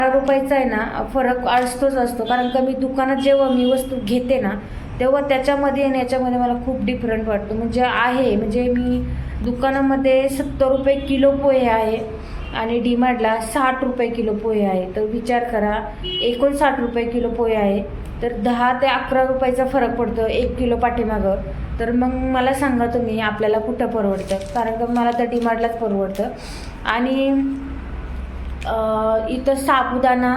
बारा रुपयाचा आहे ना फरक असतोच असतो. कारण का मी दुकानात जेव्हा मी वस्तू घेते ना तेव्हा त्याच्यामध्ये आणि याच्यामध्ये मला खूप डिफरंट वाटतो. म्हणजे आहे म्हणजे मी दुकानामध्ये सत्तर रुपये किलो पोहे आहे आणि डीमार्टला साठ रुपये किलो पोहे आहे. तर विचार करा एकोणसाठ रुपये किलो पोहे आहे तर दहा ते अकरा रुपयाचा फरक पडतो एक किलो पाठीमागं. तर मग मला सांगा तुम्ही आपल्याला कुठं परवडतं? कारण का मला तर डीमार्टलाच परवडतं. आणि इथं साबुदाणा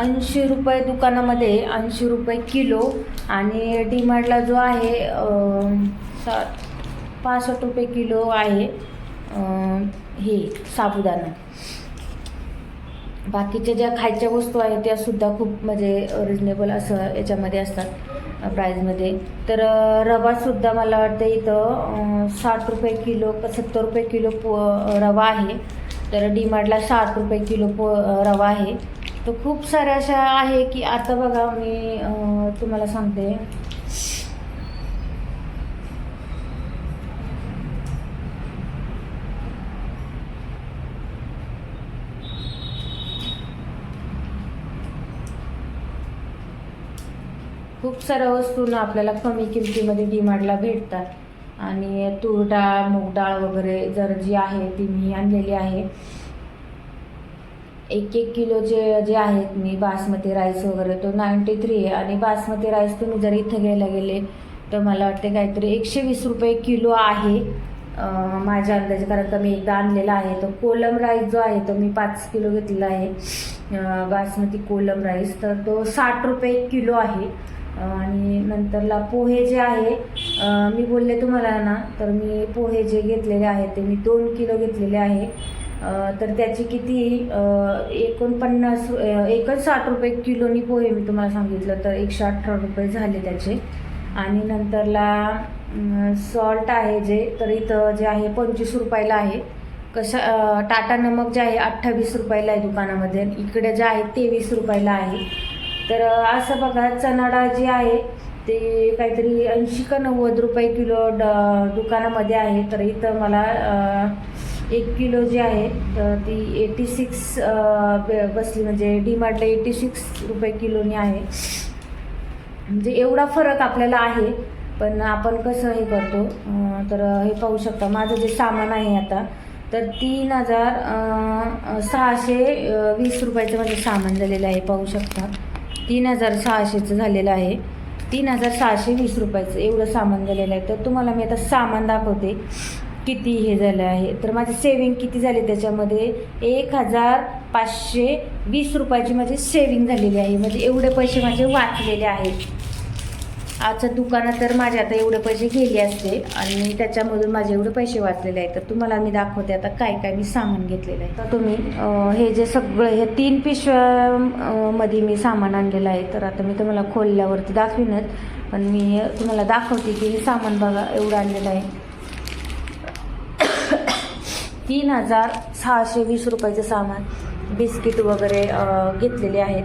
ऐंशी रुपये दुकानामध्ये ऐंशी रुपये किलो आणि डीमार्टला जो आहे सा सात पासष्ट रुपये किलो आहे हे साबुदाणा. बाकीच्या ज्या खायच्या वस्तू आहेत त्या सुद्धा खूप म्हणजे रिजनेबल असं याच्यामध्ये असतात प्राईजमध्ये तर रवासुद्धा मला वाटतं इथं साठ रुपये किलो सत्तर रुपये किलो प रवा आहे. तर डीमार्टला साठ रुपये किलो पो रवा आहे. तर खूप साऱ्या अशा आहे की आता बघा मी तुम्हाला सांगते. खूप साऱ्या वस्तू ना आपल्याला कमी किमतीमध्ये डीमार्टला भेटतात. आणि तूर डाळ मूग डाळ वगैरे जर जी आहे ती मी आणलेली आहे. एक एक किलोचे जे आहेत मी बासमती राईस वगैरे तो नाईंटी थ्री आहे. आणि बासमती राईस तुम्ही जर इथं घ्यायला गेले तर मला वाटते काहीतरी एकशे वीस रुपये किलो आहे. माझ्या अंदाजे कारण का मी एकदा आणलेला आहे. तो कोलम राईस जो आहे तो मी पाच किलो घेतलेला आहे. बासमती कोलम राईस. तर तो साठ रुपये किलो आहे. आणि नंतरला पोहे जे आहे मी बोलले तुम्हाला ना तर मी पोहे जे घेतलेले आहेत ते मी दोन किलो घेतलेले आहे. तर त्याची किती एकोणपन्नास एकच एकोणसाठ रुपये किलोनी पोहे मी तुम्हाला सांगितलं तर एकशे अठरा रुपये झाले त्याचे. आणि नंतरला सॉल्ट आहे जे तर इथं जे आहे पंचवीस रुपयाला आहे. कशा टाटा नमक जे आहे अठ्ठावीस रुपयाला आहे दुकानामध्ये. इकडे जे आहे तेवीस रुपयाला आहे. तर असं बघा चणा डाळ जी आहे ते काहीतरी ऐंशी का नव्वद रुपये किलो ड दुकानामध्ये आहे. तर इथं मला एक किलो जी आहे तर ती एटी सिक्स बसली. म्हणजे डीमार्टला एटी सिक्स रुपये किलोनी आहे. म्हणजे एवढा फरक आपल्याला आहे पण आपण कसं हे करतो तर हे पाहू शकता. माझं जे सामान आहे आता तर तीन हजार सहाशे वीस रुपयाचं माझं सामान झालेलं आहे पाहू शकता. तीन हजार सहाशेचं झालेलं आहे. तीन हजार सहाशे वीस रुपयाचं एवढं सामान झालेलं आहे. तर तुम्हाला मी आता सामान दाखवते. किती हे झालं आहे. तर माझी सेविंग किती झाली त्याच्यामध्ये? एक हजार पाचशे वीस रुपयाची माझी सेविंग झालेली आहे. म्हणजे एवढे पैसे माझे वाचलेले आहेत. आजच्या दुकानात तर माझे आता एवढे पैसे गेले असते आणि त्याच्यामधून माझे एवढे पैसे वाचलेले आहेत. तर तुम्हाला मी दाखवते आता काय काय मी सामान घेतलेलं आहे. तर तुम्ही हे जे सगळं हे तीन पिशव्या मध्ये मी सामान आणलेलं आहे. तर आता मी तुम्हाला खोलल्यावरती दाखवीनच पण मी तुम्हाला दाखवते की हे सामान बघा एवढं आणलेलं आहे. तीन हजार सहाशे वीस रुपयाचं सामान बिस्किट वगैरे घेतलेले आहेत.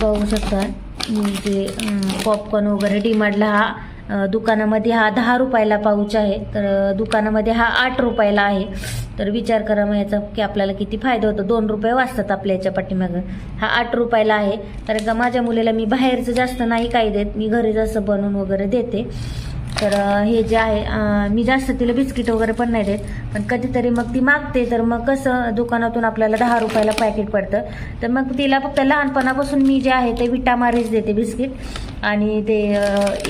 बघू शकता. म्हणजे पॉपकॉर्न वगैरे डीमार्टला हा दुकानामध्ये हा दहा रुपयाला पाऊच आहे. तर दुकानामध्ये हा आठ रुपयाला आहे. तर विचार करा मग याचा की आपल्याला किती फायदा होतो. दोन रुपये वाचतात आपल्या याच्या पाठीमागं. हा आठ रुपयाला आहे. तर का माझ्या मुलीला मी बाहेरचं जास्त नाही काही देत. मी घरी जसं बनवून वगैरे देते. तर हे जे आहे मी जास्त तिला बिस्किट वगैरे पण नाही देत. पण कधीतरी मग ती मागते तर मग कसं दुकानातून आपल्याला दहा रुपयाला पॅकेट पडतं. तर मग तिला फक्त लहानपणापासून मी जे आहे ते विटामारीच देते बिस्किट. आणि ते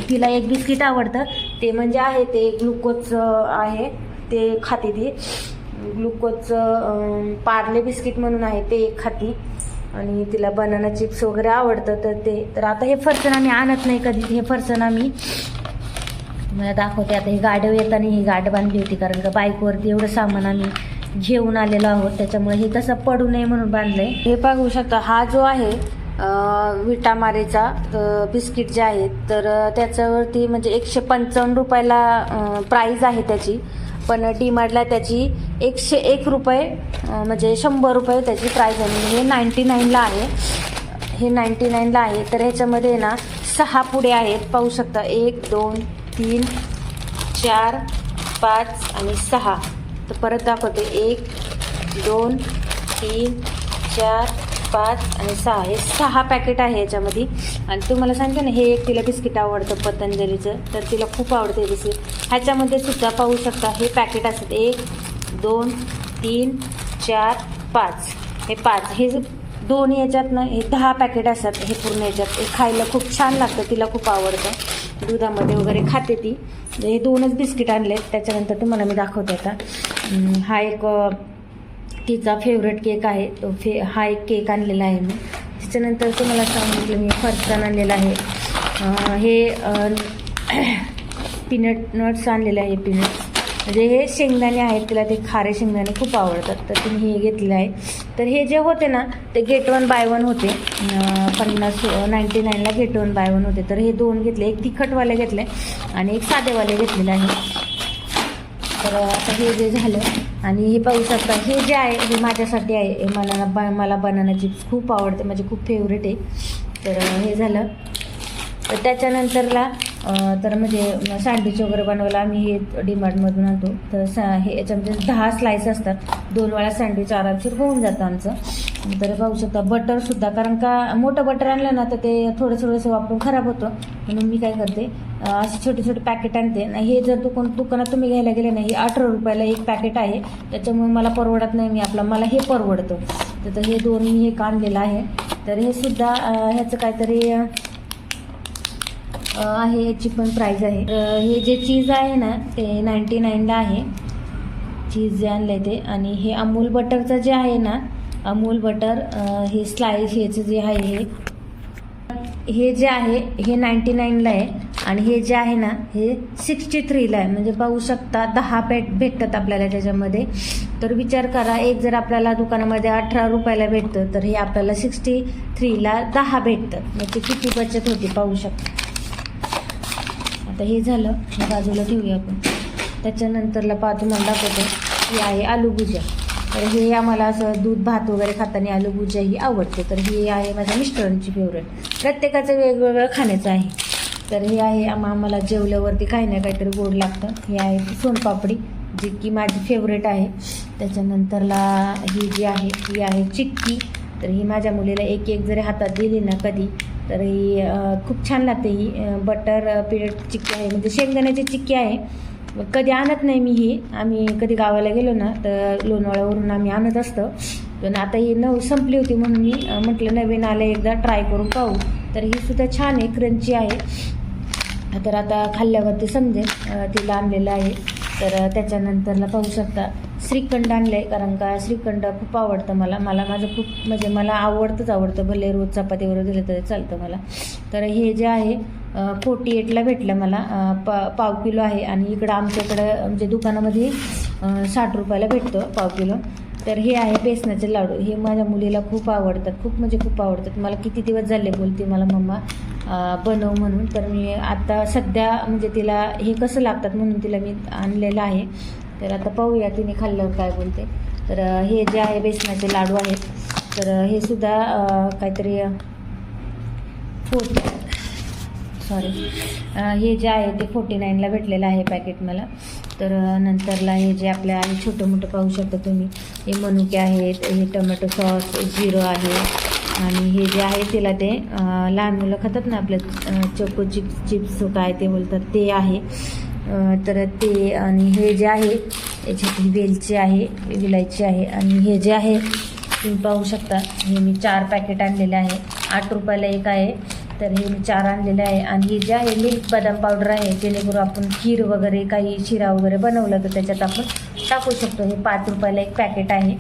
तिला एक बिस्किट आवडतं. ते म्हणजे आहे ते ग्लुकोजचं आहे ते खाते ती. ग्लुकोजचं पार्ले बिस्किट म्हणून आहे ते एक खाती. आणि तिला बनाना चिप्स वगैरे आवडतं तर ते. तर आता हे फरसाण आम्ही आणत नाही कधी हे फरसाण आम्ही मला दाखवते. आता ही गाडव येताना ही गाठ बांधली होती कारण का बाईकवरती एवढं सामान आम्ही घेऊन आलेलो आहोत. त्याच्यामुळे हे कसं पडू नये म्हणून बांधलंय. हे बघू शकता हा जो आहे विटामारेचा बिस्किट जे आहे तर त्याच्यावरती म्हणजे एकशे पंचावन्न रुपयाला प्राईज आहे त्याची. पण डीमार्टला त्याची एकशे एक रुपये म्हणजे शंभर रुपये त्याची प्राईज आहे. म्हणजे हे नाईन्टी नाईनला आहे. हे नाईन्टी नाईनला आहे. तर ह्याच्यामध्ये ना सहा पुढे आहेत. पाहू शकता. एक दोन तीन चार पाच आणि सहा. तर परत दाखवते. एक दोन तीन चार पाच आणि सहा. हे सहा पॅकेट आहे याच्यामध्ये. आणि तुम्हाला सांगते ना हे एक तिला बिस्किट आवडतं पतंजलीचं. तर तिला खूप आवडते बिस्किट. ह्याच्यामध्ये सुद्धा पाहू शकता हे पॅकेट असतात. एक दोन तीन चार पाच. हे पाच. हे जे दोन याच्यात ना हे दहा पॅकेट असतात हे पूर्ण याच्यात. हे खायला खूप छान लागतं तिला खूप आवडतं. दुधामध्ये वगैरे खाते ती. हे दोनच बिस्किट आणले त्याच्यानंतर तुम्हाला मी दाखवते आता. हा एक तिचा फेवरेट केक आहे. तो फे हा एक केक आणलेला आहे मी. त्याच्यानंतर तुम्हाला सांगितलं मी फरसाण आणलेला आहे. हे पीनट नट्स आणलेले आहे पीनट्स म्हणजे हे शेंगदाणे आहेत तिला ते खारे शेंगदाणे खूप आवडतात. तर तुम्ही हे घेतले आहे. तर हे जे होते ना ते गेट वन बाय वन होते. पन्नास नाईंटी नाईनला गेट वन बाय वन होते. तर हे दोन घेतले. एक तिखटवाले घेतले आणि एक साधेवाले घेतलेले आहे. तर आता हे जे झालं आणि हे पाहू शकता हे जे आहे हे माझ्यासाठी आहे. हे मला ब मला बनाना चिप्स खूप आवडते. माझे खूप फेवरेट आहे. तर हे झालं. तर त्याच्यानंतरला तर म्हणजे सँडविच वगैरे बनवायला आम्ही हे डीमार्टमधून आणतो. तर सा हे याच्यामध्ये दहा स्लाईस असतात. दोन वेळा सँडविच आरामशीर होऊन जातं आमचं. तर पाहू शकता. बटरसुद्धा कारण का मोठं बटर आणलं ना तर ते थोडं थोडंसं वापरून खराब होतं. म्हणून मी काय करते असे छोटे छोटे पॅकेट आणते. आणि हे जर दुकान दुकानात तुम्ही घ्यायला गेले ना हे अठरा रुपयाला एक पॅकेट आहे. त्याच्यामुळे मला परवडत नाही मी आपलं मला हे परवडतं. तर हे दोन मी हे आणलेलं आहे. तर हे सुद्धा ह्याचं काहीतरी आहे याची पण प्राईज आहे. हे जे चीज आहे ना ते नाईंटी नाईनला आहे. चीज जे आणलं ते. आणि हे अमूल बटरचं जे आहे ना अमूल बटर हे स्लाईस ह्याचं जे आहे हे. हे जे आहे हे नाईंटी नाईनला आहे. आणि हे जे आहे ना हे सिक्स्टी थ्रीला आहे. म्हणजे पाहू शकता दहा पेट भेटतात आपल्याला त्याच्यामध्ये. तर विचार करा एक जर आपल्याला दुकानामध्ये अठरा रुपयाला भेटतं तर हे आपल्याला सिक्स्टी थ्रीला दहा भेटतं. म्हणजे किती बचत होती पाहू शकता. आता हे झालं बाजूला ठेवूया आपण. त्याच्यानंतरला पा तुम्हाला दाखवतो. ही आहे आलू भुजा तर हे आम्हाला असं दूध भात वगैरे खाताना आलू भुजा ही आवडते. तर ही आहे माझ्या मिस्टरांची फेवरेट प्रत्येकाचं वेगवेगळं खाण्याचं आहे. तर हे आहे आम्हा आम्हाला जेवल्यावरती काही ना काहीतरी गोड लागतं. हे आहे सोनपापडी जी की माझी फेवरेट आहे. त्याच्यानंतरला ही जी आहे ही आहे चिक्की. तर ही माझ्या मुलीला एक एक जरी हातात दिली ना कधी तर ही खूप छान लागते ही बटर पीठ चिक्की आहे. म्हणजे शेंगदाण्याची चिक्की आहे. कधी आणत नाही मी ही. आम्ही कधी गावाला गेलो ना तर लोणावळ्यावरून आम्ही आणत असतो. पण आता ही नऊ संपली होती म्हणून मी म्हटलं नवीन आलं एकदा ट्राय करून पाहू. तर ही सुद्धा छान आहे क्रंची आहे. तर आता खाल्ल्यावरती समजेल तिला आणलेलं आहे. तर त्याच्यानंतरला पाहू शकता. श्रीखंड आणलं आहे कारण का श्रीखंड खूप आवडतं मला. मला माझं खूप म्हणजे मला आवडतंच आवडतं. भले रोज चपातीवर दिलं तरी चालतं मला. तर हे जे आहे फोर्टी एटला भेटलं मला. प पा पाव किलो आहे आणि इकडं आमच्याकडं म्हणजे दुकानामध्ये साठ रुपयाला भेटतं पाव किलो. तर हे आहे बेसनाचे लाडू. हे माझ्या मुलीला खूप आवडतात. खूप म्हणजे खूप आवडतात. मला किती दिवस झाले बोलते मला मम्मा. बनव म्हणून. तर मी आता सध्या म्हणजे तिला हे कसं लागतात म्हणून तिला मी आणलेलं आहे. तर आता पाहूया तिने खाल्लं काय बोलते. तर हे जे आहे बेसनाचे लाडू आहेत. तर हे सुद्धा काहीतरी फोर्टी सॉरी हे जे आहे ते फोर्टी नाईनला भेटलेलं आहे पॅकेट मला. तर नंतरला हे जे आपल्या छोटं मोठं पाहू शकता तुम्ही. हे मनुके आहेत हे टोमॅटो सॉस जिरं आहे. आणि हे जे आहे तिला ते लहान मुलं खातात ना आपलं चोको चिप्स चिप्स काय ते बोलतात ते आहे. तर ते आणि हे जे आहे याच्यात ही वेलची आहे विलायची आहे आणि हे जे आहे तुम्ही पाहू शकता हे मी चार पॅकेट आणलेले आहे. आठ रुपयाला एक आहे तर हे मी चार आणलेले आहे. आणि हे जे आहे मिल्क बदाम पावडर आहे जेणेकरून आपण खीर वगैरे काही शिरा वगैरे बनवलं तर त्याच्यात आपण टाकू शकतो. हे पाच रुपयाला एक पॅकेट आहे.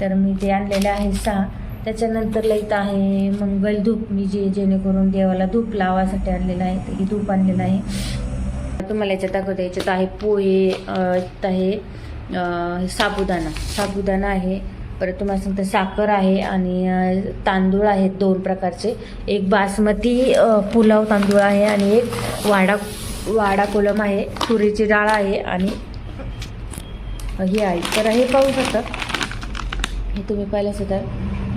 तर मी ते आणलेलं आहे सहा. त्याच्यानंतर इथं आहे मंगल धूप मी जे जेणेकरून देवाला धूप लावासाठी आणलेलं आहे तर हे धूप आणलेलं आहे. तुम्हाला याच्यात दाखवते याच्यात आहे पोहे अं, आहे साबुदाणा. साबुदाणा आहे परत तुम्हाला सांगतं साखर आहे आणि तांदूळ आहेत दोन प्रकारचे. एक बासमती पुलाव तांदूळ आहे आणि एक वाडा वाडा कोलम आहे तुरीची डाळ आहे आणि हे आहे. तर हे पाहू शकता. हे तुम्ही पाहिलं सुद्धा.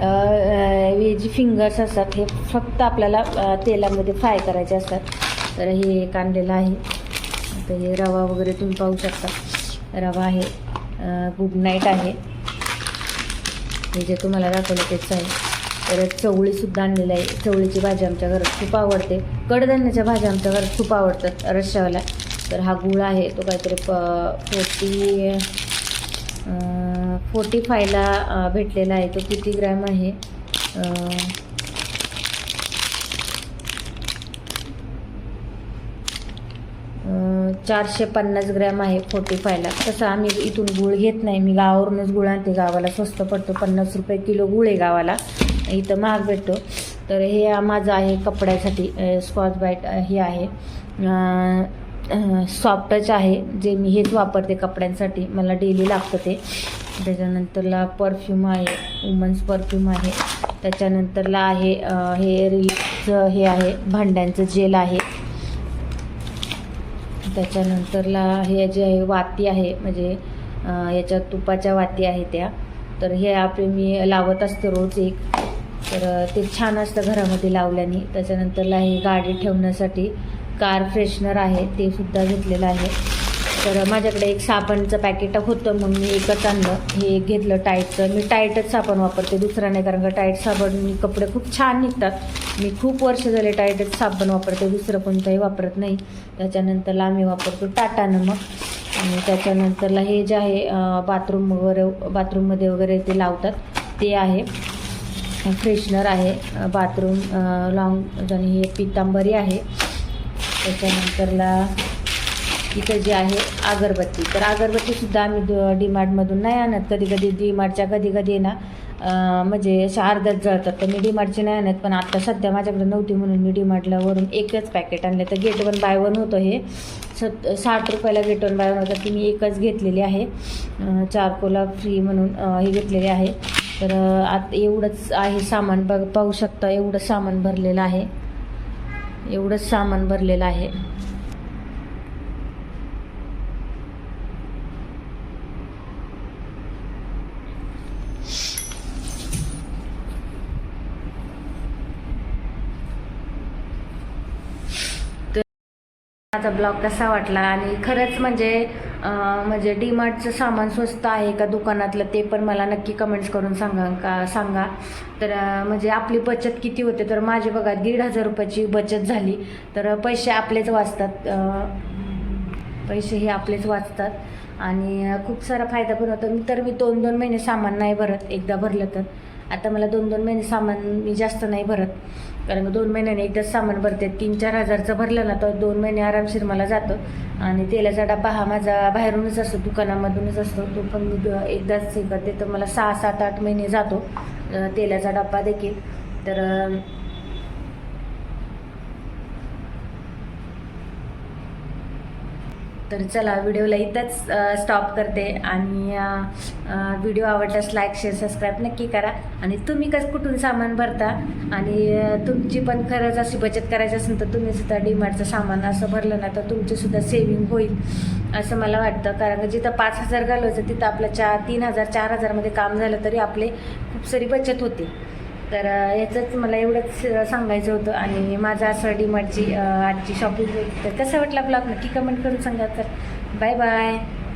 जे फिंगर्स असतात हे फक्त आपल्याला तेलामध्ये फ्राय करायचे असतात. तर हे एक आणलेलं आहे. तर हे रवा वगैरे तुम्ही पाहू शकता. रवा आहे गुड नाईट आहे. हे जे तुम्हाला दाखवलं तेच आहे परत चवळीसुद्धा आणलेलं आहे. चवळीची भाजी आमच्या घरात खूप आवडते. कडधान्याच्या भाज्या आमच्या घरात खूप आवडतात रश्यावाला तर हा गुळ आहे तो काहीतरी प फोर्टी फोर्टी फायला भेटलेला आहे. तो किती ग्रॅम आहे? चारशे पन्नास ग्रॅम आहे फोर्टी फायला तसं आम्ही इथून गुळ घेत नाही. मी गावावरूनच गुळ आणते. गावाला स्वस्त पडतो. पन्नास रुपये किलो गुळ आहे गावाला. इथं महाग भेटतो. तर हे माझं आहे कपड्यासाठी स्कॉच बाईट हे आहे. सॉफ्ट टच आहे जे मी हेच वापरते कपड्यांसाठी. मला डेली लागतं ते. त्याच्यानंतरला परफ्यूम आहे वुमन्स परफ्यूम आहे. त्याच्यानंतरला आहे हे रिलचं हे आहे भांड्यांचं जेल आहे. त्याच्यानंतरला हे जे आहे वाती आहे म्हणजे याच्या तुपाच्या वाती आहे त्या. तर हे आपले मी लावत असते रोज एक. तर ते छान असतं घरामध्ये लावल्याने. त्याच्यानंतरला हे गाडी ठेवण्यासाठी कार फ्रेशनर आहे ते सुद्धा घेतलेलं आहे. तर माझ्याकडे एक साबणचं पॅकेट होतं मग मी एकच आणलं. हे एक घेतलं टाईटचं मी टाईटच साबण वापरते दुसरं नाही कारण का टाईट साबण कपडे खूप छान निघतात. मी खूप वर्ष झाले टाईटच साबण वापरते दुसरं कोणतंही वापरत नाही. त्याच्यानंतरला आम्ही वापरतो टाटा नमक आणि त्याच्यानंतरला हे जे आहे बाथरूम वगैरे बाथरूममध्ये वगैरे ते लावतात. ते आहे. फ्रेशनर आहे बाथरूम लॉंग आणि हे पितांबरी आहे. त्याच्यानंतरला इथं जे आहे अगरबत्ती. तर अगरबत्तीसुद्धा आम्ही ड डीमार्टमधून नाही आणत. कधी कधी डीमार्टच्या कधी कधी ना म्हणजे अशा अर्ध्यात जळतात. तर मी डीमार्टची नाही आणत पण आता सध्या माझ्याकडे नव्हती म्हणून मी डीमार्टला वरून एकच पॅकेट आणले. तर गेट वन बाय वन होतं हे. सत साठ रुपयाला गेट वन बाय वन होतं. ती मी एकच घेतलेली आहे. चारकोला फ्री म्हणून हे घेतलेले आहे. तर आत एवढंच आहे सामान. बघ पाहू शकता एवढं सामान भरलेलं आहे. एवढंच सामान भरलेलं आहे. माझा ब्लॉग कसा वाटला आणि खरंच म्हणजे म्हणजे म्हणजे डीमार्टचं सामान स्वस्त आहे का दुकानातलं ते पण मला नक्की कमेंट्स करून सांगा का सांगा. तर म्हणजे आपली बचत किती होते? तर माझी बघा दीड हजार रुपयाची बचत झाली. तर पैसे आपलेच वाचतात. पैसे हे आपलेच वाचतात. आणि खूप सारा फायदा पण होतो. तर मी दोन दोन महिने सामान नाही भरत. एकदा भरलं तर. आता मला दोन दोन महिने सामान मी जास्त नाही भरत. कारण दोन महिन्याने एकदाच सामान भरते. तीन चार हजारचं भरलं ना तर दोन महिने आरामशीर मला जातो. आणि तेलाचा डब्बा हा माझा बाहेरूनच असतो दुकानामधूनच असतो. तो पण मी एकदाच हे करते. तर मला सहा सात आठ महिने जातो तेलाचा डब्बा देखील. तर तर चला व्हिडिओला इथंच स्टॉप करते आणि व्हिडिओ आवडल्यास लाईक शेअर सबस्क्राईब नक्की करा. आणि तुम्ही कस कुठून सामान भरता? आणि तुमची पण खरंच अशी बचत करायची असेल तर तुम्ही सुद्धा डीमार्टचं सामान असं भरलं ना तर तुमचीसुद्धा सेविंग होईल असं मला वाटतं. कारण जिथं पाच हजार घालवायचं तिथं आपलं चार तीन हजार चार हजारमध्ये काम झालं तरी आपले खूप सारी बचत होते. तर याचंच मला एवढंच सांगायचं होतं आणि माझं असं डीमार्टची आजची शॉपिंग तर कसं वाटलं आपलं नक्की कमेंट करून सांगा तर. Bye bye